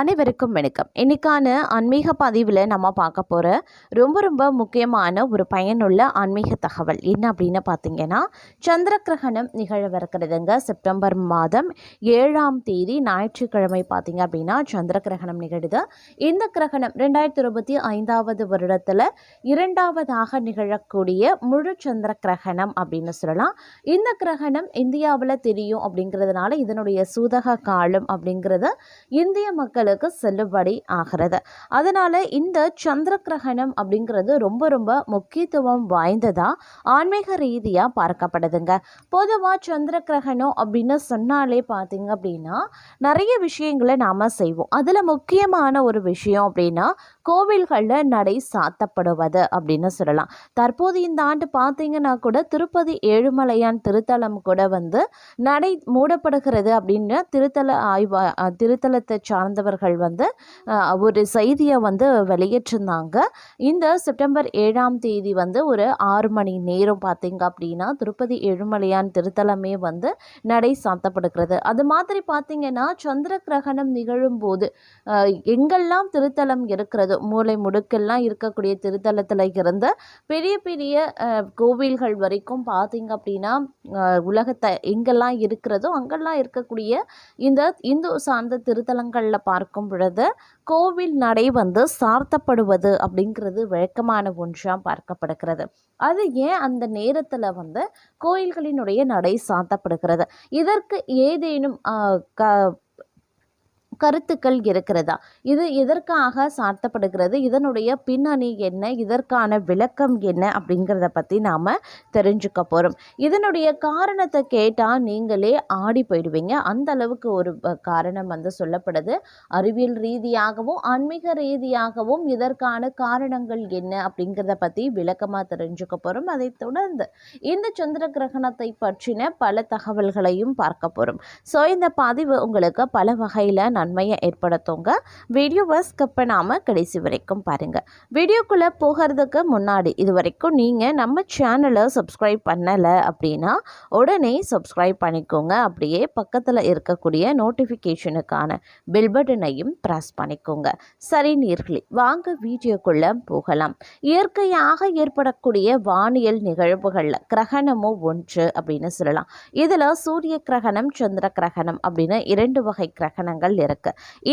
அனைவருக்கும் வணக்கம். இன்றைக்கான ஆன்மீக பதிவில் நம்ம பார்க்க போகிற ரொம்ப ரொம்ப முக்கியமான ஒரு பயனுள்ள ஆன்மீக தகவல் என்ன அப்படின்னு பார்த்தீங்கன்னா சந்திர கிரகணம் நிகழவிருக்கிறதுங்க செப்டம்பர் மாதம் ஏழாம் தேதி ஞாயிற்றுக்கிழமை பார்த்தீங்க அப்படின்னா சந்திர கிரகணம் நிகழுது. இந்த கிரகணம் ரெண்டாயிரத்தி இருபத்தி ஐந்தாவது வருடத்தில் இரண்டாவதாக நிகழக்கூடிய முழு சந்திர கிரகணம் அப்படின்னு சொல்லலாம். இந்த கிரகணம் இந்தியாவில் தெரியும் அப்படிங்கிறதுனால இதனுடைய சூதக காலம் அப்படிங்கிறது இந்திய மக்கள் மக்களுக்கு செல்லுபடி ஆகிறது. அதனால் இந்த சந்திர கிரகணம் அப்படிங்கிறது ரொம்ப ரொம்ப முக்கியத்துவம் வாய்ந்ததா ஆன்மீக ரீதியாக பார்க்கப்படுதுங்க. பொதுவாக சந்திர கிரகணம் அப்படின்னு சொன்னாலே பார்த்தீங்க அப்படின்னா நிறைய விஷயங்களை நாம் செய்வோம். அதில் முக்கியமான ஒரு விஷயம் அப்படின்னா கோவில்களில் நடை சாத்தப்படுவது அப்படின்னு சொல்லலாம். தற்போது இந்த ஆண்டு பார்த்தீங்கன்னா கூட திருப்பதி ஏழுமலையான் திருத்தலம் கூட வந்து நடை மூடப்படுகிறது அப்படின்னு திருத்தல ஆய்வா திருத்தலத்தை சார்ந்தவர்கள் வந்து ஒரு செய்தியை வந்து வெளியிட்டிருந்தாங்க. இந்த செப்டம்பர் ஏழாம் தேதி வந்து ஒரு ஆறு மணி நேரம் பார்த்தீங்க அப்படின்னா திருப்பதி ஏழுமலையான் திருத்தலமே வந்து நடை சாத்தப்படுகிறது. அது மாதிரி பார்த்தீங்கன்னா சந்திர கிரகணம் நிகழும் போது எங்கெல்லாம் திருத்தலம் இருக்கிறதோ மூளை முடுக்கெல்லாம் இருக்கக்கூடிய திருத்தலத்தில் இருந்து பெரிய பெரிய கோவில்கள் வரைக்கும் பார்த்திங்க அப்படின்னா உலகத்தை எங்கெல்லாம் இருக்கிறதோ அங்கெல்லாம் இருக்கக்கூடிய இந்த இந்து சார்ந்த திருத்தலங்களில் பார்க்கும் பொழுது கோவில் நடை வந்து சார்த்தப்படுவது அப்படிங்கிறது வழக்கமான ஒன்றாக பார்க்கப்படுகிறது. அது ஏன் அந்த நேரத்தில் வந்து கோயில்களினுடைய நடை சாத்தப்படுகிறது இதற்கு ஏதேனும் க கருத்துக்கள் இருக்கிறதா? இது எதற்காக சாத்தப்படுகிறது இதனுடைய பின்னணி என்ன? இதற்கான விளக்கம் என்ன? அப்படிங்கிறத பற்றி நாம் தெரிஞ்சுக்க போகிறோம் இதனுடைய காரணத்தை கேட்டால் நீங்களே ஆடி போயிடுவீங்க. அந்த அளவுக்கு ஒரு காரணம் வந்து சொல்லப்படுது. அறிவியல் ரீதியாகவும் ஆன்மீக ரீதியாகவும் இதற்கான காரணங்கள் என்ன? அப்படிங்கிறத பற்றி விளக்கமாக தெரிஞ்சுக்க போகிறோம் அதை தொடர்ந்து இந்த சந்திர கிரகணத்தை பற்றின பல தகவல்களையும் பார்க்க போகிறோம் ஸோ இந்த பதிவு உங்களுக்கு பல வகையில் நன்மையை ஏற்படுத்துங்க. வீடியோவை ஸ்கிப் பண்ணாமல் கடைசி வரைக்கும் பாருங்கள் வீடியோக்குள்ளே போகிறதுக்கு முன்னாடி இது வரைக்கும் நீங்கள் நம்ம சேனலை சப்ஸ்கிரைப் பண்ணலை அப்படின்னா உடனே சப்ஸ்கிரைப் பண்ணிக்கோங்க. அப்படியே பக்கத்தில் இருக்கக்கூடிய நோட்டிஃபிகேஷனுக்கான பில் பட்டனையும் ப்ரெஸ் பண்ணிக்கோங்க. சரி நீர்களே வாங்க வீடியோக்குள்ளே போகலாம். இயற்கையாக ஏற்படக்கூடிய வானியல் நிகழ்வுகளில் கிரகணமும் ஒன்று அப்படின்னு சொல்லலாம். இதில் சூரிய கிரகணம் சந்திர கிரகணம் அப்படின்னு இரண்டு வகை கிரகணங்கள் இருக்கு.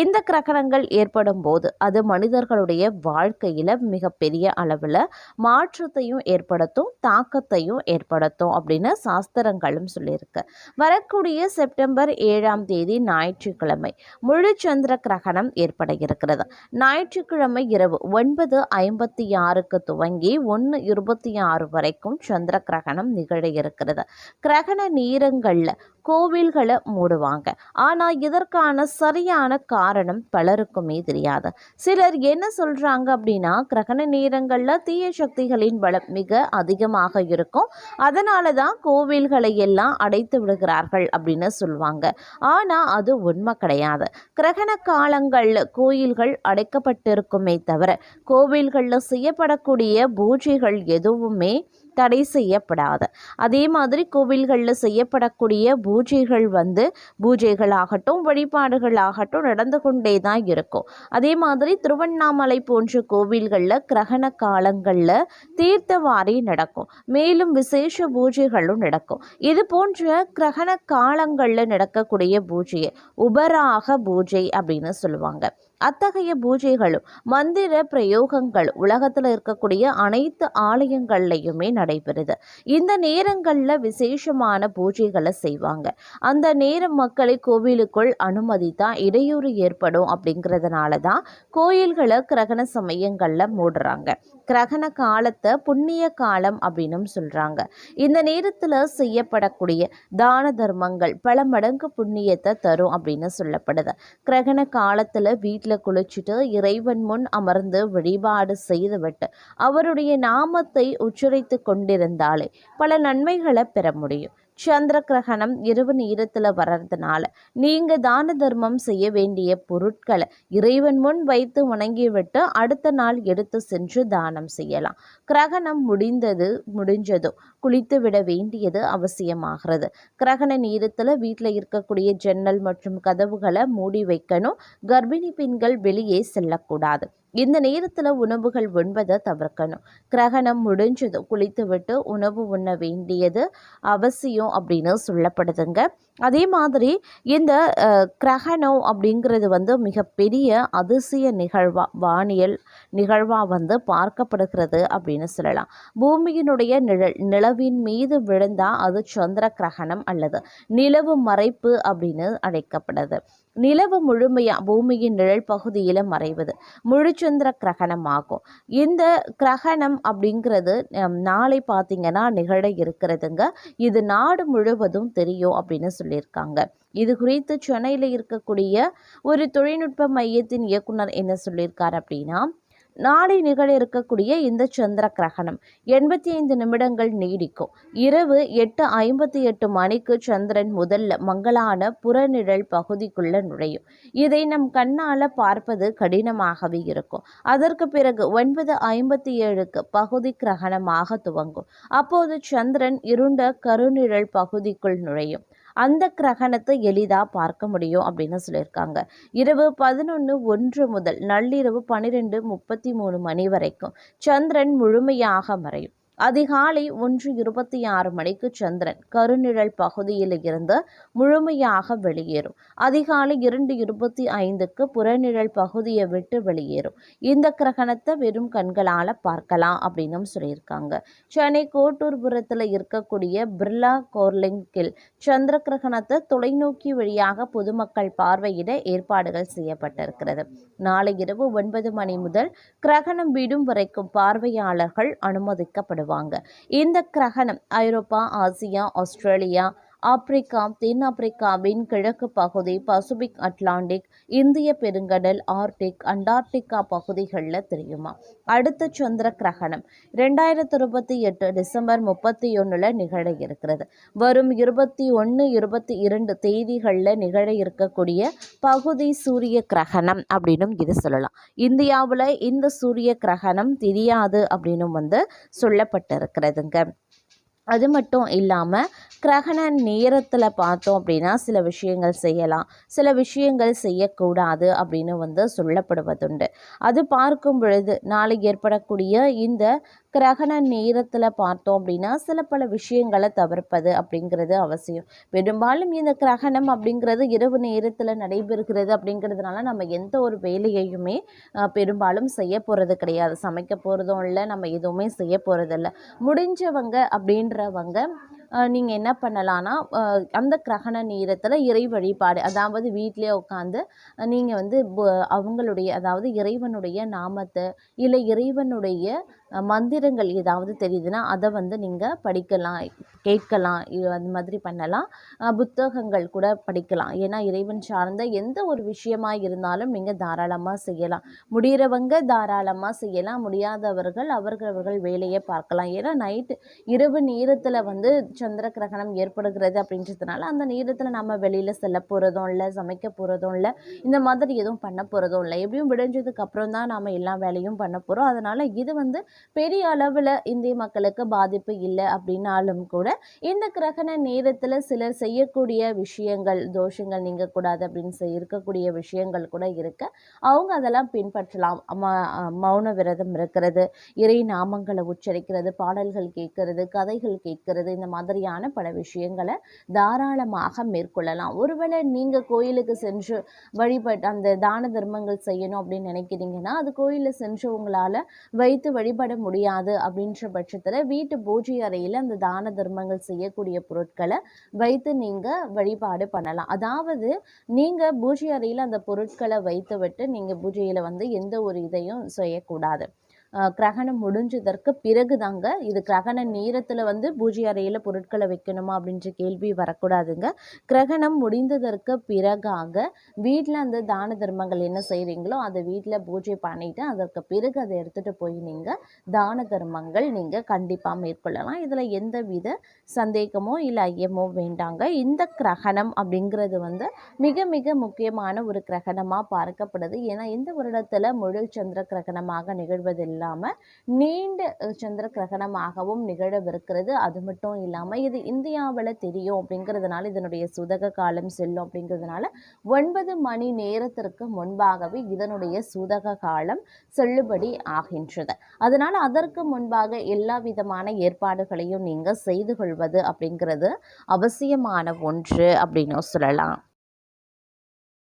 இந்த கிரகணங்கள் ஏற்படும் போது அது மனிதர்களுடைய வாழ்க்கையில் மிகப்பெரிய அளவில் மாற்றத்தையும் ஏற்படுத்தும் தாக்கத்தையும் ஏற்படுத்தும் அப்படின்னு சாஸ்திரங்களும் சொல்லியிருக்கு. வரக்கூடிய செப்டம்பர் ஏழாம் தேதி ஞாயிற்றுக்கிழமை முழு சந்திர கிரகணம் ஏற்பட இருக்கிறது ஞாயிற்றுக்கிழமை இரவு ஒன்பது ஐம்பத்தி ஆறுக்கு துவங்கி ஒன்று இருபத்தி ஆறு வரைக்கும் சந்திர கிரகணம் நிகழ இருக்கிறது கிரகண நேரங்களில் கோவில்களை மூடுவாங்க. ஆனால் இதற்கான சரியான காரணம் பலருக்குமே தெரியாது. சிலர் என்ன சொல்கிறாங்க அப்படின்னா கிரகண நேரங்களில் தீய சக்திகளின் பலம் மிக அதிகமாக இருக்கும். அதனால தான் கோவில்களை எல்லாம் அடைத்து விடுகிறார்கள் அப்படின்னு சொல்லுவாங்க. ஆனால் அது உண்மை கிடையாது. கிரகண காலங்களில் கோயில்கள் அடைக்கப்பட்டிருக்குமே தவிர கோவில்களில் செய்யப்படக்கூடிய பூஜைகள் எதுவுமே தடை செய்யப்படாது. அதே மாதிரி கோவில்களில் செய்யப்படக்கூடிய பூஜைகள் வந்து பூஜைகளாகட்டும் வழிபாடுகளாகட்டும் நடந்து கொண்டே தான் இருக்கும். அதே மாதிரி திருவண்ணாமலை போன்ற கோவில்களில் கிரகண காலங்களில் தீர்த்தவாரி நடக்கும். மேலும் விசேஷ பூஜைகளும் நடக்கும். இது போன்ற கிரகண காலங்களில் நடக்கக்கூடிய பூஜையை உபராக பூஜை அப்படின்னு சொல்லுவாங்க. அத்தகைய பூஜைகளும் மந்திர பிரயோகங்கள் உலகத்தில் இருக்கக்கூடிய அனைத்து ஆலயங்கள்லையுமே நடைபெறுது. இந்த நேரங்களில் விசேஷமான பூஜைகளை செய்வாங்க. அந்த நேரம் மக்களை கோவிலுக்குள் அனுமதித்தா இடையூறு ஏற்படும் அப்படிங்கிறதுனால தான் கோயில்களை கிரகண சமயங்களில் மூடுறாங்க. கிரகண காலத்தை புண்ணிய காலம் அப்படின்னும் சொல்கிறாங்க இந்த நேரத்தில் செய்யப்படக்கூடிய தான தர்மங்கள் பல மடங்கு புண்ணியத்தை தரும் அப்படின்னு சொல்லப்படுது. கிரகண காலத்தில் வீட்டில் குளிச்சுட்டு இறைவன் முன் அமர்ந்து வழிபாடு செய்துவிட்டு அவருடைய நாமத்தை உச்சரித்து கொண்டிருந்தாலே பல நன்மைகளை பெற முடியும். சந்திர கிரகணம் இரவு நேரத்தில் வர்றதுனால நீங்கள் தான தர்மம் செய்ய வேண்டிய பொருட்களை இறைவன் முன் வைத்து வணங்கிவிட்டு அடுத்த நாள் எடுத்து சென்று தானம் செய்யலாம். கிரகணம் முடிந்தது முடிஞ்சதும் குளித்து விட வேண்டியது அவசியமாகிறது. கிரகண நேரத்தில் வீட்டில் இருக்கக்கூடிய ஜன்னல் மற்றும் கதவுகளை மூடி வைக்கணும். கர்ப்பிணி பெண்கள் வெளியே செல்லக்கூடாது. இந்த நேரத்தில் உணவுகள் உண்பதை தவிர்க்கணும். கிரகணம் முடிஞ்சது குளித்துவிட்டு உணவு உண்ண வேண்டியது அவசியம் அப்படின்னு சொல்லப்படுதுங்க. அதே மாதிரி இந்த கிரகணம் அப்படிங்கிறது வந்து மிகப்பெரிய அதிசய நிகழ்வா வானியல் நிகழ்வாக வந்து பார்க்கப்படுகிறது அப்படின்னு சொல்லலாம். பூமியினுடைய நிழல் நிலவின் மீது விழுந்தால் அது சந்திர கிரகணம் அல்லது நிலவு மறைப்பு அப்படின்னு அழைக்கப்படுது. நிலவு முழுமையாக பூமியின் நிழல் பகுதியில் மறைவது. முழுச்சந்திர கிரகணம் ஆகும் இந்த கிரகணம் அப்படிங்கிறது நாளை பார்த்தீங்கன்னா நிகழ இருக்கிறதுங்க. இது நாடு முழுவதும் தெரியும் அப்படின்னு சொல்லியிருக்காங்க. இது குறித்து சென்னையில் இருக்கக்கூடிய ஒரு தொழில்நுட்ப மையத்தின் இயக்குனர் என்ன சொல்லியிருக்கார் அப்படின்னா நாளை நிகழ இருக்கக்கூடிய இந்த சந்திர கிரகணம் எண்பத்தி ஐந்து நிமிடங்கள் நீடிக்கும். இரவு எட்டு ஐம்பத்தி எட்டு மணிக்கு சந்திரன் முதல்ல மங்களான புறநிழல் பகுதிக்குள்ள நுழையும். இதை நம் கண்ணால பார்ப்பது கடினமாகவே இருக்கும். அதற்கு பிறகு ஒன்பது ஐம்பத்தி ஏழுக்கு பகுதி கிரகணமாக துவங்கும். அப்போது சந்திரன் இருண்ட கருநிழல் பகுதிக்குள் நுழையும். அந்த கிரகணத்தை எளிதாக பார்க்க முடியும் அப்படின்னு சொல்லியிருக்காங்க. இரவு பதினொன்று ஒன்று முதல் நள்ளிரவு பன்னிரெண்டு முப்பத்தி மூணு மணி வரைக்கும் சந்திரன் முழுமையாக மறையும். அதிகாலை ஒன்று இருபத்தி ஆறு மணிக்கு சந்திரன் கருநிழல் பகுதியில் இருந்து முழுமையாக வெளியேறும். அதிகாலை இரண்டு இருபத்தி ஐந்துக்கு புறநிழல் பகுதியை விட்டு வெளியேறும். இந்த கிரகணத்தை வெறும் கண்களால் பார்க்கலாம் அப்படின்னும் சொல்லியிருக்காங்க. சென்னை கோட்டூர்புரத்தில் இருக்கக்கூடிய பிர்லா கோர்லிங்கில் சந்திர கிரகணத்தை தொலைநோக்கி வழியாக பொதுமக்கள் பார்வையிட ஏற்பாடுகள் செய்யப்பட்டிருக்கிறது. நாளை இரவு ஒன்பது மணி முதல் கிரகணம் விடும் வரைக்கும் பார்வையாளர்கள் அனுமதிக்கப்படும். கொண்டாடுவாங்க. இந்த கிரகணம் ஐரோப்பா ஆசியா ஆஸ்திரேலியா ஆப்பிரிக்கா தென்னாப்பிரிக்காவின் கிழக்கு பகுதி பசிபிக் அட்லாண்டிக் இந்திய பெருங்கடல் ஆர்டிக் அண்டார்டிகா பகுதிகளில் தெரியுமா? அடுத்த சந்திர கிரகணம். ரெண்டாயிரத்தி இருபத்தி எட்டு டிசம்பர் முப்பத்தி ஒன்றில் நிகழ இருக்கிறது. வரும் இருபத்தி ஒன்று இருபத்தி இரண்டு தேதிகளில் நிகழ இருக்கக்கூடிய பகுதி சூரிய கிரகணம் அப்படின்னும் இது சொல்லலாம். இந்தியாவில் இந்த சூரிய கிரகணம் தெரியாது அப்படின்னும் வந்து சொல்லப்பட்டிருக்கிறதுங்க. அது மட்டும் இல்லாமல் கிரகண நேரத்தில் பார்த்தோம் அப்படின்னா சில விஷயங்கள் செய்யலாம். சில விஷயங்கள் செய்யக்கூடாது அப்படின்னு வந்து சொல்லப்படுவதுண்டு. அது பார்க்கும் பொழுது நாளை ஏற்படக்கூடிய இந்த கிரகண நேரத்தில் பார்த்தோம் அப்படின்னா சில பல விஷயங்களை தவிர்ப்பது அப்படிங்கிறது அவசியம். பெரும்பாலும் இந்த கிரகணம் அப்படிங்கிறது இரவு நேரத்தில் நடைபெறுகிறது அப்படிங்கிறதுனால நம்ம எந்த ஒரு வேலையையுமே பெரும்பாலும் செய்ய போகிறது கிடையாது. சமைக்க போகிறதும் இல்லை நம்ம எதுவுமே செய்ய போகிறதில்ல முடிஞ்சவங்க அப்படின்றவங்க நீங்கள் என்ன பண்ணலான்னா அந்த கிரகண நேரத்தில் இறை வழிபாடு அதாவது வீட்டிலே உட்காந்து நீங்கள் வந்து அவங்களுடைய அதாவது இறைவனுடைய நாமத்தை இல்லை இறைவனுடைய மந்திரங்கள் ஏதாவது தெரியுதுன்னா அதை வந்து நீங்கள் படிக்கலாம் கேட்கலாம் அந்த மாதிரி பண்ணலாம். புத்தகங்கள் கூட படிக்கலாம். ஏன்னா இறைவன் சார்ந்த எந்த ஒரு விஷயமாக இருந்தாலும் நீங்கள் தாராளமாக செய்யலாம். முடிகிறவங்க தாராளமாக செய்யலாம். முடியாதவர்கள் அவர்கள் அவர்கள் வேலையை பார்க்கலாம். ஏன்னா நைட்டு இரவு நேரத்தில் வந்து சந்திர கிரகணம் ஏற்படுகிறது அப்படின்றதுனால அந்த நேரத்தில் நம்ம வெளியில் செல்ல போகிறதும் இல்லை சமைக்க போகிறதும் இல்லை இந்த மாதிரி எதுவும் பண்ண போகிறதும் இல்லை. எப்படியும் விடைஞ்சதுக்கு அப்புறம் தான் நாம் எல்லா வேலையும் பண்ண போகிறோம் அதனால் இது வந்து பெரிய அளவில் இந்திய மக்களுக்கு பாதிப்பு இல்லை அப்படின்னாலும் கூட இந்த கிரகண நேரத்தில் சிலர் செய்யக்கூடிய விஷயங்கள் தோஷங்கள் நீங்கக்கூடாது அப்படின்னு செய் இருக்கக்கூடிய விஷயங்கள் கூட இருக்கு. அவங்க அதெல்லாம் பின்பற்றலாம். மௌன விரதம் இருக்கிறது இறை நாமங்களை உச்சரிக்கிறது பாடல்கள் கேட்கறது கதைகள் கேட்கறது இந்த மாதிரி மாதிரியான பல விஷயங்களை தாராளமாக மேற்கொள்ளலாம். ஒருவேளை நீங்கள் கோயிலுக்கு சென்று வழிபட்டு அந்த தான தர்மங்கள் செய்யணும் அப்படின்னு நினைக்கிறீங்கன்னா அது கோயிலில் சென்று உங்களால் வைத்து வழிபட முடியாது அப்படின்ற பட்சத்தில் வீட்டு பூஜை அறையில் அந்த தான தர்மங்கள் செய்யக்கூடிய பொருட்களை வைத்து நீங்கள் வழிபாடு பண்ணலாம். அதாவது நீங்கள் பூஜை அறையில் அந்த பொருட்களை வைத்து விட்டு நீங்கள் பூஜையில் வந்து எந்த ஒரு இதையும் செய்யக்கூடாது. கிரகணம் முடிஞ்சதற்கு பிறகு தாங்க இது கிரகண நேரத்தில் வந்து பூஜை அறையில் பொருட்களை வைக்கணுமா அப்படின்ற கேள்வி வரக்கூடாதுங்க. கிரகணம் முடிந்ததற்கு பிறகாக வீட்டில் அந்த தான தர்மங்கள் என்ன செய்கிறீங்களோ அதை வீட்டில் பூஜை பண்ணிவிட்டு அதற்கு பிறகு அதை எடுத்துகிட்டு போய் நீங்கள் தான தர்மங்கள் நீங்கள் கண்டிப்பாக மேற்கொள்ளலாம். இதில் எந்த வித சந்தேகமோ இல்லை ஐயமோ வேண்டாங்க. இந்த கிரகணம் அப்படிங்கிறது வந்து மிக மிக முக்கியமான ஒரு கிரகணமாக பார்க்கப்படுது. ஏன்னா இந்த வருடத்தில் முழு சந்திர கிரகணமாக நிகழ்வதில்லை இல்லாமல் நீண்ட சந்திர கிரகணமாகவும் நிகழவிருக்கிறது. அது மட்டும் இல்லாமல் இது இந்தியாவில் தெரியும் அப்படிங்கிறதுனால இதனுடைய சுதக காலம் செல்லும் அப்படிங்கிறதுனால ஒன்பது மணி நேரத்திற்கு முன்பாகவே இதனுடைய சுதக காலம் செல்லுபடி ஆகின்றது. அதனால் அதற்கு முன்பாக எல்லா விதமான ஏற்பாடுகளையும் நீங்கள் செய்து கொள்வது அப்படிங்கிறது அவசியமான ஒன்று அப்படின்னு சொல்லலாம்.